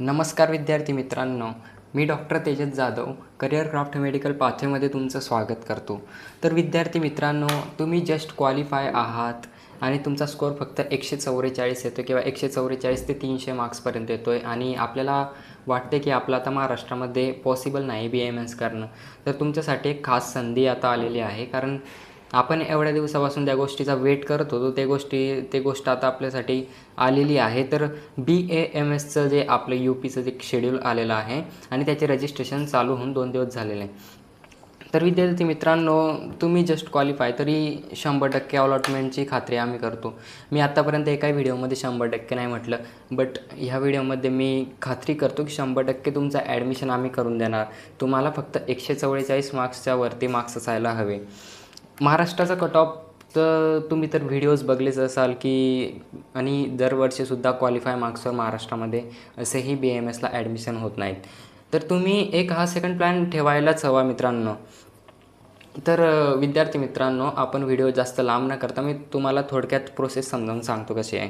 नमस्कार विद्यार्थी मित्रांनो मी doctor Tejas Jadhav career craft medical पाथवेमध्ये तुमचं स्वागत करतो. तर विद्यार्थी मित्रांनो तुम्ही जस्ट क्वालिफाय आहात आणि तुमचा स्कोअर फक्त एकशे चौवेचाळीस येतो किंवा एकशे चौवेचाळीस ते तीनशे मार्क्सपर्यंत येतो आहे आणि आपल्याला वाटते की आपलं आता महाराष्ट्रामध्ये पॉसिबल नाही बी एम एस करणं. तर तुमच्यासाठी एक खास संधी आता आलेली आहे. कारण आपण एवढ्या दिवसापासून त्या गोष्टीचा वेट करत होतो ते गोष्टी ते गोष्ट आता आपल्यासाठी आलेली आहे. तर बी ए एम एसचं जे आपलं यू पीचं जे शेड्यूल आलेलं आहे आणि त्याचे रजिस्ट्रेशन चालू होऊन दोन दिवस झालेले. आहे तर विद्यार्थी मित्रांनो तुम्ही जस्ट क्वालिफाय तरी शंभर टक्के अलॉटमेंटची खात्री आम्ही करतो. मी आत्तापर्यंत एकाही व्हिडिओमध्ये शंभर टक्के नाही म्हटलं बट ह्या व्हिडिओमध्ये मी खात्री करतो की शंभर टक्के तुमचं ॲडमिशन आम्ही करून देणार. तुम्हाला फक्त एकशे चव्वेचाळीस मार्क्सच्या वरती मार्क्स असायला हवे. महाराष्ट्राचा कट ऑफ तर तुम्ही तर व्हिडिओज बघलेच असाल की आणि दरवर्षीसुद्धा क्वालिफाय मार्क्सवर महाराष्ट्रामध्ये असेही बी एम एसला ॲडमिशन होत नाहीत. तर तुम्ही एक हा सेकंड प्लॅन ठेवायलाच हवा मित्रांनो. तर विद्यार्थी मित्रांनो आपण व्हिडिओ जास्त लांब न करता मी तुम्हाला थोडक्यात प्रोसेस समजावून सांगतो कशी आहे.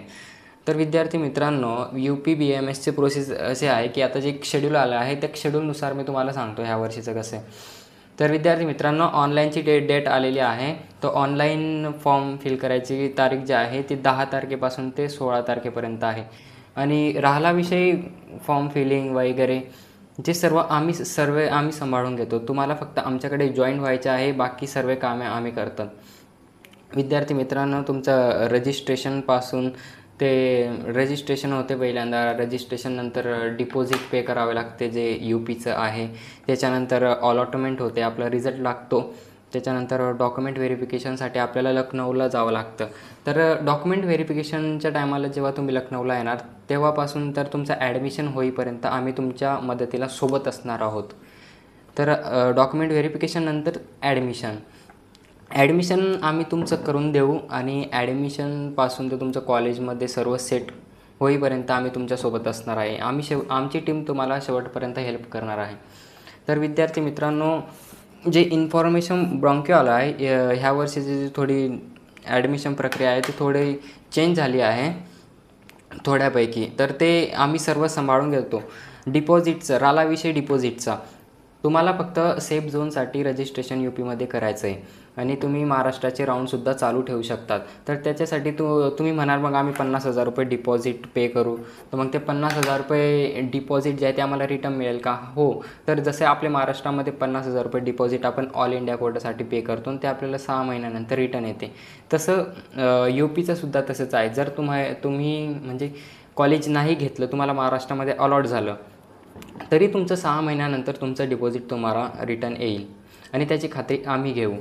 तर विद्यार्थी मित्रांनो यू पी बी एम एसचे प्रोसेस असे आहे की आता जे शेड्यूल आलं आहे त्या शेड्यूलनुसार मी तुम्हाला सांगतो ह्या वर्षीचं कसं आहे. तर विद्यार्थी मित्रांनो ऑनलाईनची डेट डेट आलेली आहे. तर ऑनलाईन फॉर्म फिल करायची तारीख जी आहे ती दहा तारखेपासून ते सोळा तारखेपर्यंत आहे. आणि राहिला विषयी फॉर्म फिलिंग वगैरे जे सर्व आम्ही सर्व आम्ही सांभाळून घेतो. तुम्हाला फक्त आमच्याकडे जॉईन व्हायचे आहे बाकी सर्व कामे आम्ही करतात विद्यार्थी मित्रांनो तुमचं रजिस्ट्रेशनपासून ते रजिस्ट्रेशन होते पहिल्यांदा. रजिस्ट्रेशन नंतर डिपॉझिट पे करावे लागते जे यू पीचं आहे. त्याच्यानंतर अलॉटमेंट होते आपला रिझल्ट लागतो. त्याच्यानंतर डॉक्युमेंट व्हेरिफिकेशनसाठी आपल्याला लखनौला जावं लागतं. तर डॉक्युमेंट व्हेरिफिकेशनच्या टायमाला जेव्हा तुम्ही लखनौला येणार तेव्हापासून तर तुमचं ॲडमिशन होईपर्यंत आम्ही तुमच्या मदतीला सोबत असणार आहोत. तर डॉक्युमेंट व्हेरिफिकेशननंतर ॲडमिशन ॲडमिशन आम्ही तुमचं करून देऊ आणि ॲडमिशनपासून ते तुमचं कॉलेजमध्ये सर्व सेट होईपर्यंत आम्ही तुमच्यासोबत असणार आहे. आम्ही शेव आमची टीम तुम्हाला शेवटपर्यंत हेल्प करणार आहे. तर विद्यार्थी मित्रांनो जे इन्फॉर्मेशन ब्रॉन्क्यू आहे ह्या वर्षीची जी थोडी ॲडमिशन प्रक्रिया आहे ती थोडी चेंज झाली आहे थोड्यापैकी. तर ते आम्ही सर्व सांभाळून घेतो. डिपॉझिटचं रालाविषयी डिपॉझिटचा. तुम्हाला फक्त सेफ झोनसाठी रजिस्ट्रेशन यू पीमध्ये करायचं आहे आणि तुम्ही महाराष्ट्राचे राऊंडसुद्धा चालू ठेवू शकतात. तर त्याच्यासाठी तू तुम्ही म्हणाल मग आम्ही पन्नास हजार रुपये डिपॉझिट पे करू. तर मग ते पन्नास हजार रुपये डिपॉझिट जे आहे ते आम्हाला रिटर्न मिळेल का? हो. तर जसे आपले महाराष्ट्रामध्ये पन्नास हजार रुपये डिपॉझिट आपण ऑल इंडिया कोर्टासाठी पे करतो आणि ते आपल्याला सहा महिन्यानंतर रिटर्न येते. तसं यू पीचंसुद्धा तसंच आहे. जर तुम्हा तुम्ही म्हणजे कॉलेज नाही घेतलं तुम्हाला महाराष्ट्रामध्ये अलॉट झालं तरी तुमचं सहा महिन्यानंतर तुमचं डिपॉझिट तुम्हाला रिटर्न येईल. आणि त्याची खात्री आम्ही घेऊ.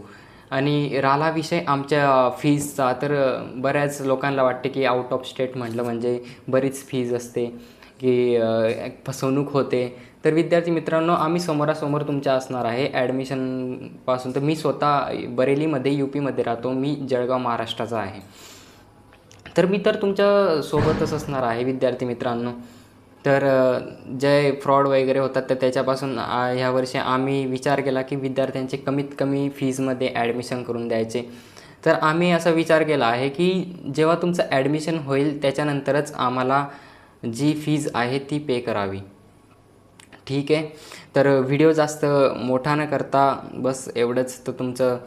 आणि राहिला विषय आमच्या फीजचा तर बऱ्याच लोकांना वाटते की आउट ऑफ स्टेट म्हटलं म्हणजे बरीच फीज असते की फसवणूक होते. तर विद्यार्थी मित्रांनो आम्ही समोरासमोर तुमच्या असणार आहे. ॲडमिशनपासून तर मी स्वतः बरेलीमध्ये यू पीमध्ये राहतो. मी जळगाव महाराष्ट्राचा आहे. तर मी तर तुमच्या सोबतच असणार आहे विद्यार्थी मित्रांनो. तर जे फ्रॉड वगैरे होतात तर त्याच्यापासून ह्या वर्षी आम्ही विचार केला की विद्यार्थ्यांचे कमीत कमी फीजमध्ये ॲडमिशन करून द्यायचे. तर आम्ही असा विचार केला आहे की जेव्हा तुमचं ॲडमिशन होईल त्याच्यानंतरच आम्हाला जी फीज आहे ती पे करावी. ठीक आहे? तर व्हिडिओ जास्त मोठा न करता बस एवढंच. तर तुमचं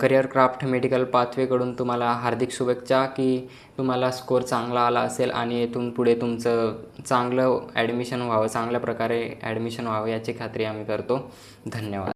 करिअर क्राफ्ट मेडिकल पाथवेकडून तुम्हाला हार्दिक शुभेच्छा की तुम्हाला स्कोर चांगला आला असेल आणि येथून पुढे तुमचं चांगलं ॲडमिशन व्हावं चांगल्या प्रकारे ॲडमिशन व्हावं याची खात्री आम्ही करतो. धन्यवाद.